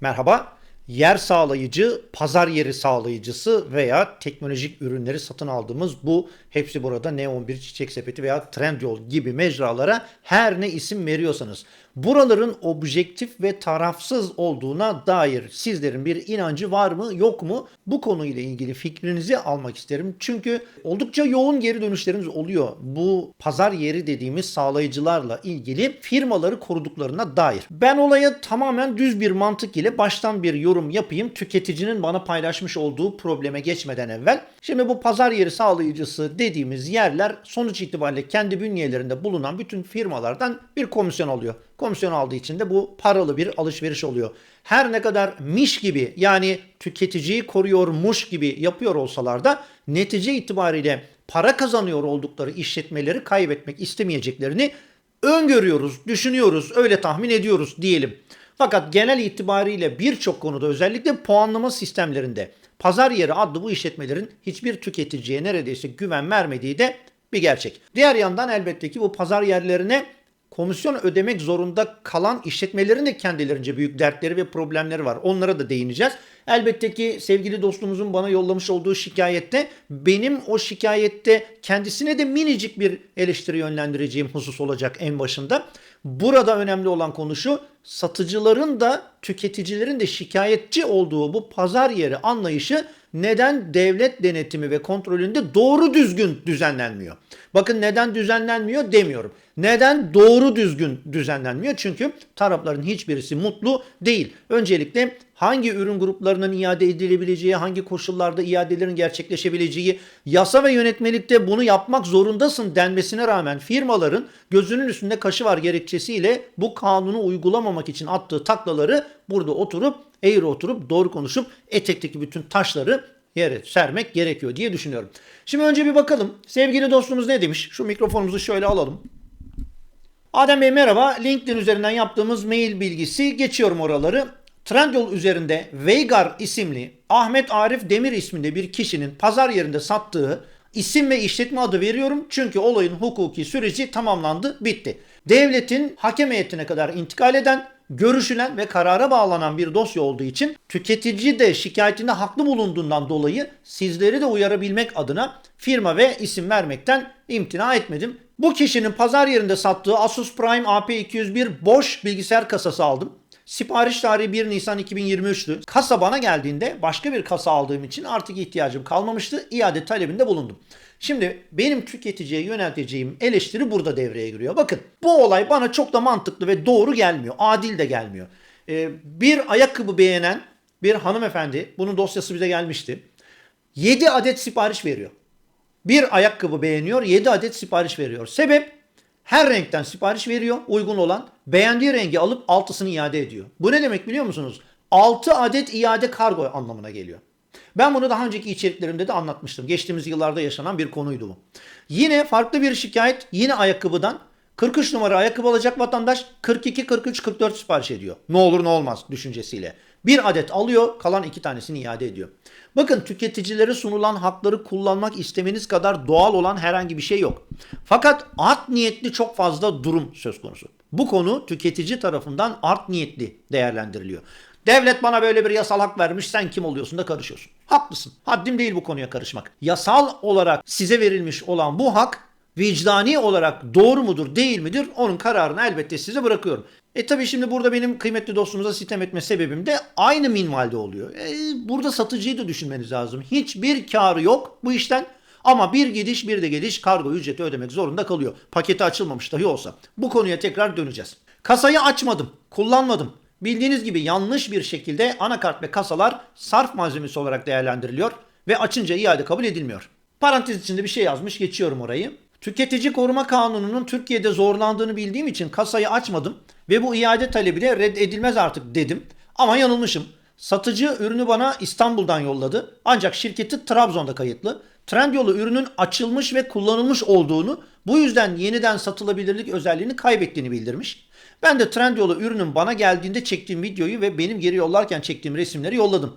Merhaba. Yer sağlayıcı, pazar yeri sağlayıcısı veya teknolojik ürünleri satın aldığımız bu hepsi burada Neon1 Çiçek Sepeti veya Trendyol gibi mecralara her ne isim veriyorsanız buraların objektif ve tarafsız olduğuna dair sizlerin bir inancı var mı yok mu? Bu konuyla ilgili fikrinizi almak isterim. Çünkü oldukça yoğun geri dönüşlerimiz oluyor. Bu pazar yeri dediğimiz sağlayıcılarla ilgili firmaları koruduklarına dair. Ben olaya tamamen düz bir mantık ile baştan bir yorum yapayım. Tüketicinin bana paylaşmış olduğu probleme geçmeden evvel. Şimdi bu pazar yeri sağlayıcısı dediğimiz yerler sonuç itibariyle kendi bünyelerinde bulunan bütün firmalardan bir komisyon alıyor. Komisyon aldığı için de bu paralı bir alışveriş oluyor. Her ne kadar miş gibi yani tüketiciyi koruyormuş gibi yapıyor olsalar da netice itibariyle para kazanıyor oldukları işletmeleri kaybetmek istemeyeceklerini öngörüyoruz, düşünüyoruz, öyle tahmin ediyoruz diyelim. Fakat genel itibariyle birçok konuda özellikle puanlama sistemlerinde pazar yeri adlı bu işletmelerin hiçbir tüketiciye neredeyse güven vermediği de bir gerçek. Diğer yandan elbette ki bu pazar yerlerine komisyon ödemek zorunda kalan işletmelerin de kendilerince büyük dertleri ve problemleri var. Onlara da değineceğiz. Elbette ki sevgili dostumuzun bana yollamış olduğu şikayette benim o şikayette kendisine de minicik bir eleştiri yönlendireceğim husus olacak en başında. Burada önemli olan konu şu satıcıların da tüketicilerin de şikayetçi olduğu bu pazar yeri anlayışı neden devlet denetimi ve kontrolünde doğru düzgün düzenlenmiyor? Bakın neden düzenlenmiyor demiyorum. Neden doğru düzgün düzenlenmiyor? Çünkü tarafların hiçbirisi mutlu değil. Öncelikle hangi ürün gruplarının iade edilebileceği, hangi koşullarda iadelerin gerçekleşebileceği, yasa ve yönetmelikte bunu yapmak zorundasın denmesine rağmen firmaların gözünün üstünde kaşı var gerekçesiyle bu kanunu uygulamamak için attığı taklaları burada oturup eğri oturup doğru konuşup etekteki bütün taşları yere sermek gerekiyor diye düşünüyorum. Şimdi önce bir bakalım sevgili dostumuz ne demiş? Şu mikrofonumuzu şöyle alalım. Adem Bey merhaba. LinkedIn üzerinden yaptığımız mail bilgisi geçiyorum oraları. Trendyol üzerinde Veigar isimli Ahmet Arif Demir isminde bir kişinin pazar yerinde sattığı isim ve işletme adı veriyorum. Çünkü olayın hukuki süreci tamamlandı, bitti. Devletin hakem heyetine kadar intikal eden, görüşülen ve karara bağlanan bir dosya olduğu için tüketici de şikayetinde haklı bulunduğundan dolayı sizleri de uyarabilmek adına firma ve isim vermekten imtina etmedim. Bu kişinin pazar yerinde sattığı Asus Prime AP201 boş bilgisayar kasası aldım. Sipariş tarihi 1 Nisan 2023'tü. Kasa bana geldiğinde başka bir kasa aldığım için artık ihtiyacım kalmamıştı. İade talebinde bulundum. Şimdi benim tüketiciye yönelteceğim eleştiri burada devreye giriyor. Bakın bu olay bana çok da mantıklı ve doğru gelmiyor. Adil de gelmiyor. Ee, bir ayakkabı beğenen bir hanımefendi, bunun dosyası bize gelmişti. 7 adet sipariş veriyor. Bir ayakkabı beğeniyor, 7 adet sipariş veriyor. Sebep her renkten sipariş veriyor uygun olan. Beğendiği rengi alıp altısını iade ediyor. Bu ne demek biliyor musunuz? 6 adet iade kargo anlamına geliyor. Ben bunu daha önceki içeriklerimde de anlatmıştım. Geçtiğimiz yıllarda yaşanan bir konuydu bu. Yine farklı bir şikayet yine ayakkabıdan 43 numara ayakkabı alacak vatandaş 42, 43, 44 sipariş ediyor. Ne olur ne olmaz düşüncesiyle. Bir adet alıyor kalan iki tanesini iade ediyor. Bakın tüketicilere sunulan hakları kullanmak istemeniz kadar doğal olan herhangi bir şey yok. Fakat art niyetli çok fazla durum söz konusu. Bu konu tüketici tarafından art niyetli değerlendiriliyor. Devlet bana böyle bir yasal hak vermiş sen kim oluyorsun da karışıyorsun. Haklısın. Haddim değil bu konuya karışmak. Yasal olarak size verilmiş olan bu hak vicdani olarak doğru mudur değil midir onun kararını elbette size bırakıyorum. E tabi şimdi burada benim kıymetli dostumuza sitem etme sebebim de aynı minvalde oluyor. E, burada satıcıyı da düşünmeniz lazım. Hiçbir karı yok bu işten. Ama bir gidiş bir de geliş kargo ücreti ödemek zorunda kalıyor. Paketi açılmamış dahi olsa. Bu konuya tekrar döneceğiz. Kasayı açmadım, kullanmadım. Bildiğiniz gibi yanlış bir şekilde anakart ve kasalar sarf malzemesi olarak değerlendiriliyor ve açınca iade kabul edilmiyor. Parantez içinde bir şey yazmış geçiyorum orayı. Tüketici Koruma Kanunu'nun Türkiye'de zorlandığını bildiğim için kasayı açmadım ve bu iade talebi de reddedilmez artık dedim. Ama yanılmışım. Satıcı ürünü bana İstanbul'dan yolladı. Ancak şirketi Trabzon'da kayıtlı. Trendyol'u ürünün açılmış ve kullanılmış olduğunu, bu yüzden yeniden satılabilirlik özelliğini kaybettiğini bildirmiş. Ben de Trendyol'u ürünün bana geldiğinde çektiğim videoyu ve benim geri yollarken çektiğim resimleri yolladım.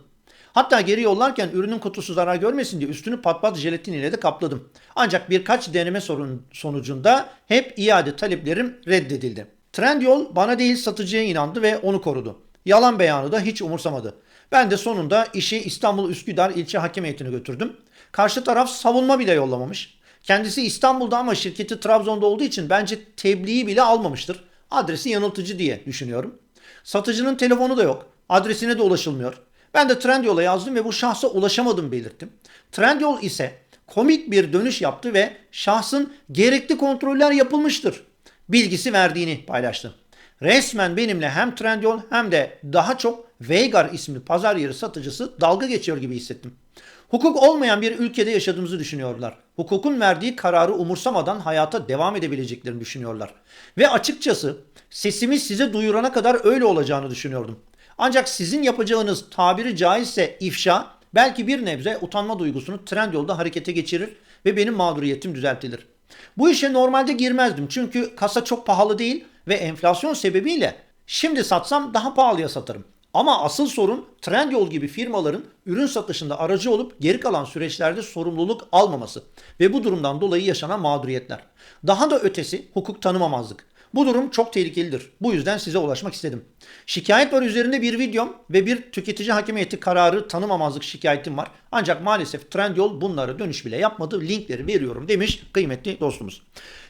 Hatta geri yollarken ürünün kutusu zarar görmesin diye üstünü patpat jelatin ile de kapladım. Ancak birkaç deneme sorun sonucunda hep iade taleplerim reddedildi. Trendyol bana değil satıcıya inandı ve onu korudu. Yalan beyanı da hiç umursamadı. Ben de sonunda işi İstanbul Üsküdar ilçe hakem heyetine götürdüm. Karşı taraf savunma bile yollamamış. Kendisi İstanbul'da ama şirketi Trabzon'da olduğu için bence tebliği bile almamıştır. Adresi yanıltıcı diye düşünüyorum. Satıcının telefonu da yok. Adresine de ulaşılmıyor. Ben de Trendyol'a yazdım ve bu şahsa ulaşamadım belirttim. Trendyol ise komik bir dönüş yaptı ve şahsın gerekli kontroller yapılmıştır bilgisi verdiğini paylaştı. Resmen benimle hem Trendyol hem de daha çok Veigar isimli pazar yeri satıcısı dalga geçiyor gibi hissettim. Hukuk olmayan bir ülkede yaşadığımızı düşünüyorlar. Hukukun verdiği kararı umursamadan hayata devam edebileceklerini düşünüyorlar. Ve açıkçası sesimi size duyurana kadar öyle olacağını düşünüyordum. Ancak sizin yapacağınız tabiri caizse ifşa belki bir nebze utanma duygusunu Trendyol'da harekete geçirir ve benim mağduriyetim düzeltilir. Bu işe normalde girmezdim çünkü kasa çok pahalı değil ve enflasyon sebebiyle şimdi satsam daha pahalıya satarım. Ama asıl sorun Trendyol gibi firmaların ürün satışında aracı olup geri kalan süreçlerde sorumluluk almaması ve bu durumdan dolayı yaşanan mağduriyetler. Daha da ötesi hukuk tanımamazlık. Bu durum çok tehlikelidir. Bu yüzden size ulaşmak istedim. Şikayet var üzerinde bir videom ve bir tüketici hakimiyeti kararı tanımamazlık şikayetim var. Ancak maalesef Trendyol bunları dönüş bile yapmadı. Linkleri veriyorum demiş kıymetli dostumuz.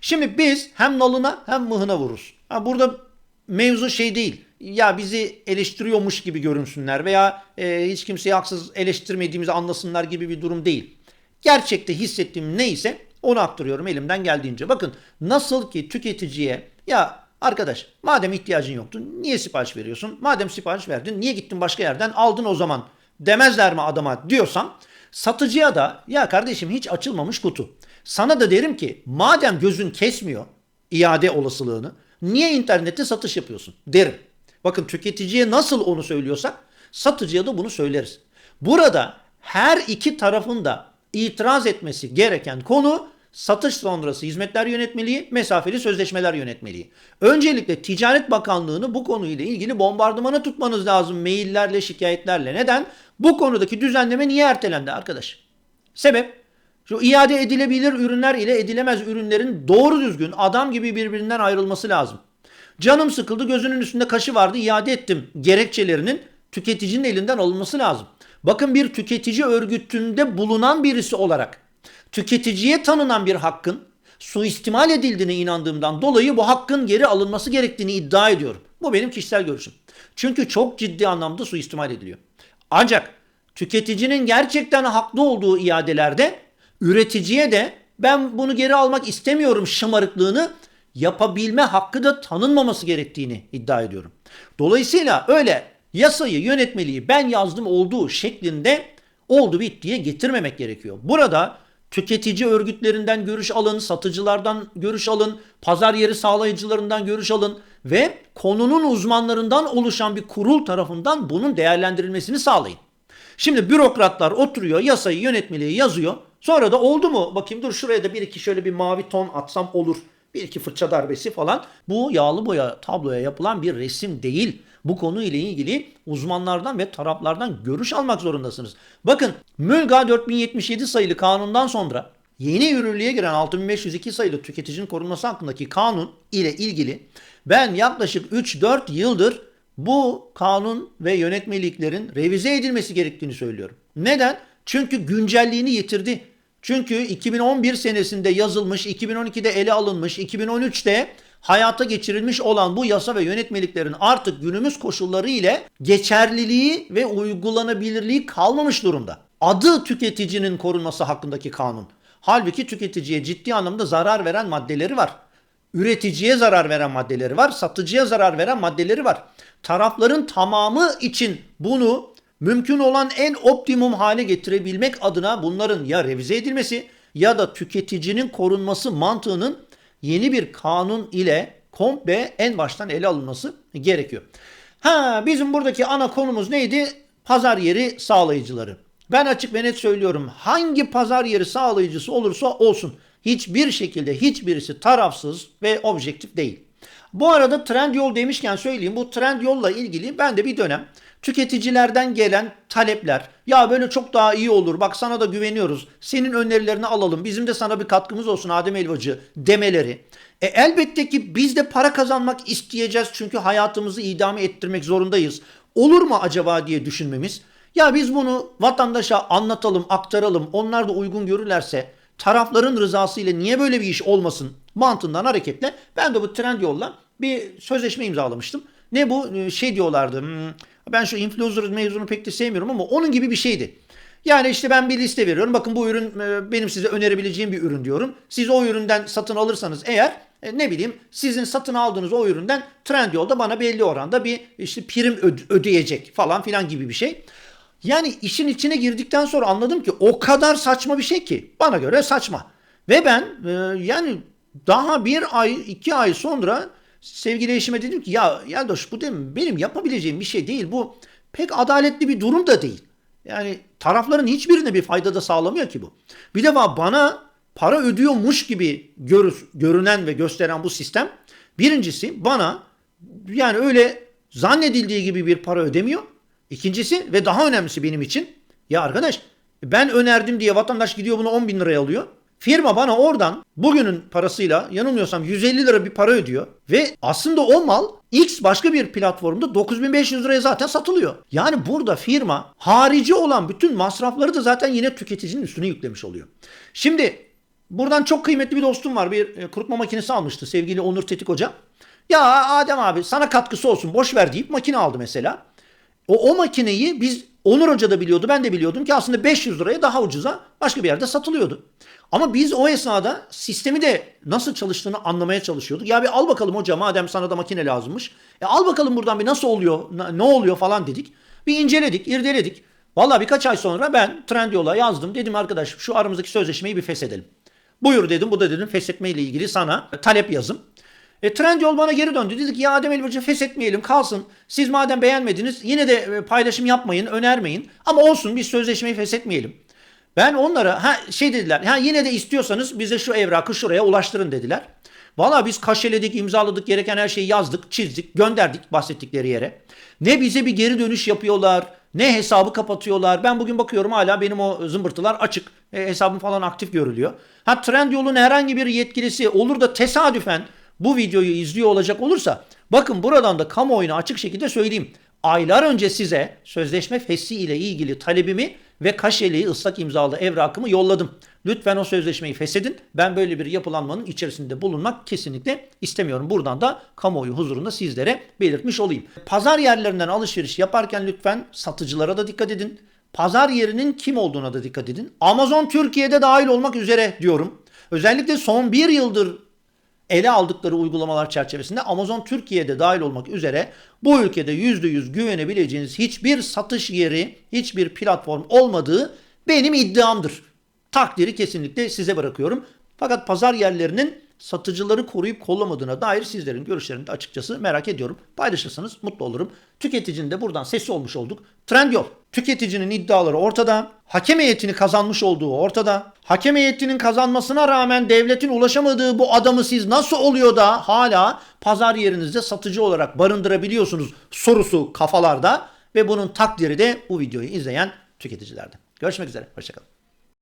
Şimdi biz hem nalına hem mıhına vururuz. Ha, burada mevzu şey değil. Ya bizi eleştiriyormuş gibi görünsünler veya e, hiç kimseyi haksız eleştirmediğimizi anlasınlar gibi bir durum değil. Gerçekte hissettiğim neyse onu aktarıyorum elimden geldiğince. Bakın nasıl ki tüketiciye ya arkadaş madem ihtiyacın yoktu niye sipariş veriyorsun? Madem sipariş verdin niye gittin başka yerden aldın o zaman demezler mi adama diyorsam satıcıya da ya kardeşim hiç açılmamış kutu. Sana da derim ki madem gözün kesmiyor iade olasılığını niye internette satış yapıyorsun derim. Bakın tüketiciye nasıl onu söylüyorsak satıcıya da bunu söyleriz. Burada her iki tarafın da itiraz etmesi gereken konu satış sonrası hizmetler yönetmeliği, mesafeli sözleşmeler yönetmeliği. Öncelikle Ticaret Bakanlığı'nı bu konuyla ilgili bombardımana tutmanız lazım maillerle, şikayetlerle. Neden? Bu konudaki düzenleme niye ertelendi arkadaş? Sebep? Şu iade edilebilir ürünler ile edilemez ürünlerin doğru düzgün adam gibi birbirinden ayrılması lazım. Canım sıkıldı gözünün üstünde kaşı vardı iade ettim gerekçelerinin tüketicinin elinden alınması lazım. Bakın bir tüketici örgütünde bulunan birisi olarak tüketiciye tanınan bir hakkın suistimal edildiğine inandığımdan dolayı bu hakkın geri alınması gerektiğini iddia ediyorum. Bu benim kişisel görüşüm. Çünkü çok ciddi anlamda suistimal ediliyor. Ancak tüketicinin gerçekten haklı olduğu iadelerde üreticiye de ben bunu geri almak istemiyorum şımarıklığını yapabilme hakkı da tanınmaması gerektiğini iddia ediyorum. Dolayısıyla öyle yasayı, yönetmeliği ben yazdım olduğu şeklinde oldu bittiye getirmemek gerekiyor. Burada tüketici örgütlerinden görüş alın, satıcılardan görüş alın, pazar yeri sağlayıcılarından görüş alın ve konunun uzmanlarından oluşan bir kurul tarafından bunun değerlendirilmesini sağlayın. Şimdi bürokratlar oturuyor, yasayı, yönetmeliği yazıyor. Sonra da oldu mu? Bakayım dur şuraya da bir iki şöyle bir mavi ton atsam olur. Bir iki fırça darbesi falan. Bu yağlı boya tabloya yapılan bir resim değil. Bu konuyla ilgili uzmanlardan ve taraflardan görüş almak zorundasınız. Bakın Mülga 4077 sayılı kanundan sonra yeni yürürlüğe giren 6502 sayılı tüketicinin korunması hakkındaki kanun ile ilgili ben yaklaşık 3-4 yıldır bu kanun ve yönetmeliklerin revize edilmesi gerektiğini söylüyorum. Neden? Çünkü güncelliğini yitirdi. Çünkü 2011 senesinde yazılmış, 2012'de ele alınmış, 2013'te hayata geçirilmiş olan bu yasa ve yönetmeliklerin artık günümüz koşulları ile geçerliliği ve uygulanabilirliği kalmamış durumda. Adı tüketicinin korunması hakkındaki kanun. Halbuki tüketiciye ciddi anlamda zarar veren maddeleri var. Üreticiye zarar veren maddeleri var, satıcıya zarar veren maddeleri var. Tarafların tamamı için bunu mümkün olan en optimum hale getirebilmek adına bunların ya revize edilmesi ya da tüketicinin korunması mantığının yeni bir kanun ile komple en baştan ele alınması gerekiyor. Ha bizim buradaki ana konumuz neydi? Pazar yeri sağlayıcıları. Ben açık ve net söylüyorum. Hangi pazar yeri sağlayıcısı olursa olsun hiçbir şekilde hiçbirisi tarafsız ve objektif değil. Bu arada Trendyol demişken söyleyeyim. Bu Trendyol'la ilgili ben de bir dönem tüketicilerden gelen talepler ya böyle çok daha iyi olur bak sana da güveniyoruz senin önerilerini alalım bizim de sana bir katkımız olsun Adem Elvacı demeleri. E elbette ki biz de para kazanmak isteyeceğiz çünkü hayatımızı idame ettirmek zorundayız. olur mu acaba diye düşünmemiz. Ya biz bunu vatandaşa anlatalım, aktaralım. Onlar da uygun görürlerse tarafların rızası ile niye böyle bir iş olmasın mantığından hareketle ben de bu trend yolla bir sözleşme imzalamıştım. Ne bu Ee, şey diyorlardı. Ben şu influencer mevzunu pek de sevmiyorum ama onun gibi bir şeydi. Yani işte ben bir liste veriyorum. Bakın bu ürün e, benim size önerebileceğim bir ürün diyorum. Siz o üründen satın alırsanız eğer e, ne bileyim sizin satın aldığınız o üründen Trendyol'da bana belli oranda bir işte prim öd- ödeyecek falan filan gibi bir şey. Yani işin içine girdikten sonra anladım ki o kadar saçma bir şey ki bana göre saçma. Ve ben e, yani daha bir ay iki ay sonra sevgili eşime dedim ki ya Yeldoş bu dedim benim yapabileceğim bir şey değil. Bu pek adaletli bir durum da değil. Yani tarafların hiçbirine bir fayda da sağlamıyor ki bu. Bir defa bana para ödüyormuş gibi görür, görünen ve gösteren bu sistem birincisi bana yani öyle zannedildiği gibi bir para ödemiyor. İkincisi ve daha önemlisi benim için ya arkadaş ben önerdim diye vatandaş gidiyor bunu 10 bin liraya alıyor. Firma bana oradan bugünün parasıyla yanılmıyorsam 150 lira bir para ödüyor ve aslında o mal X başka bir platformda 9500 liraya zaten satılıyor. Yani burada firma harici olan bütün masrafları da zaten yine tüketicinin üstüne yüklemiş oluyor. Şimdi buradan çok kıymetli bir dostum var. Bir e, kurutma makinesi almıştı sevgili Onur Tetik Hoca. Ya Adem abi sana katkısı olsun boş ver deyip makine aldı mesela. O, o makineyi biz Onur Hoca da biliyordu ben de biliyordum ki aslında 500 liraya daha ucuza başka bir yerde satılıyordu. Ama biz o esnada sistemi de nasıl çalıştığını anlamaya çalışıyorduk. Ya bir al bakalım hoca madem sana da makine lazımmış. E al bakalım buradan bir nasıl oluyor ne oluyor falan dedik. Bir inceledik irdeledik. Valla birkaç ay sonra ben Trendyol'a yazdım. Dedim arkadaş şu aramızdaki sözleşmeyi bir feshedelim. Buyur dedim bu da dedim feshetme ile ilgili sana talep yazım. E, Trendyol bana geri döndü. Dedi ki ya Adem Elbacı feshetmeyelim kalsın. Siz madem beğenmediniz yine de e, paylaşım yapmayın, önermeyin. Ama olsun biz sözleşmeyi feshetmeyelim. Ben onlara ha şey dediler. Ha yine de istiyorsanız bize şu evrakı şuraya ulaştırın dediler. Valla biz kaşeledik, imzaladık, gereken her şeyi yazdık, çizdik, gönderdik bahsettikleri yere. Ne bize bir geri dönüş yapıyorlar, ne hesabı kapatıyorlar. Ben bugün bakıyorum hala benim o zımbırtılar açık. E, hesabım falan aktif görülüyor. Ha Trendyol'un herhangi bir yetkilisi olur da tesadüfen bu videoyu izliyor olacak olursa bakın buradan da kamuoyuna açık şekilde söyleyeyim. Aylar önce size sözleşme fesli ile ilgili talebimi ve kaşeli ıslak imzalı evrakımı yolladım. Lütfen o sözleşmeyi feshedin. Ben böyle bir yapılanmanın içerisinde bulunmak kesinlikle istemiyorum. Buradan da kamuoyu huzurunda sizlere belirtmiş olayım. Pazar yerlerinden alışveriş yaparken lütfen satıcılara da dikkat edin. Pazar yerinin kim olduğuna da dikkat edin. Amazon Türkiye'de dahil olmak üzere diyorum. Özellikle son bir yıldır ele aldıkları uygulamalar çerçevesinde Amazon Türkiye'de dahil olmak üzere bu ülkede %100 güvenebileceğiniz hiçbir satış yeri, hiçbir platform olmadığı benim iddiamdır. Takdiri kesinlikle size bırakıyorum. Fakat pazar yerlerinin satıcıları koruyup kollamadığına dair sizlerin görüşlerini de açıkçası merak ediyorum. Paylaşırsanız mutlu olurum. Tüketicinin de buradan sesi olmuş olduk. Trendyol. Tüketicinin iddiaları ortada. Hakem heyetini kazanmış olduğu ortada. Hakem heyetinin kazanmasına rağmen devletin ulaşamadığı bu adamı siz nasıl oluyor da hala pazar yerinizde satıcı olarak barındırabiliyorsunuz sorusu kafalarda ve bunun takdiri de bu videoyu izleyen tüketicilerde. Görüşmek üzere. Hoşçakalın.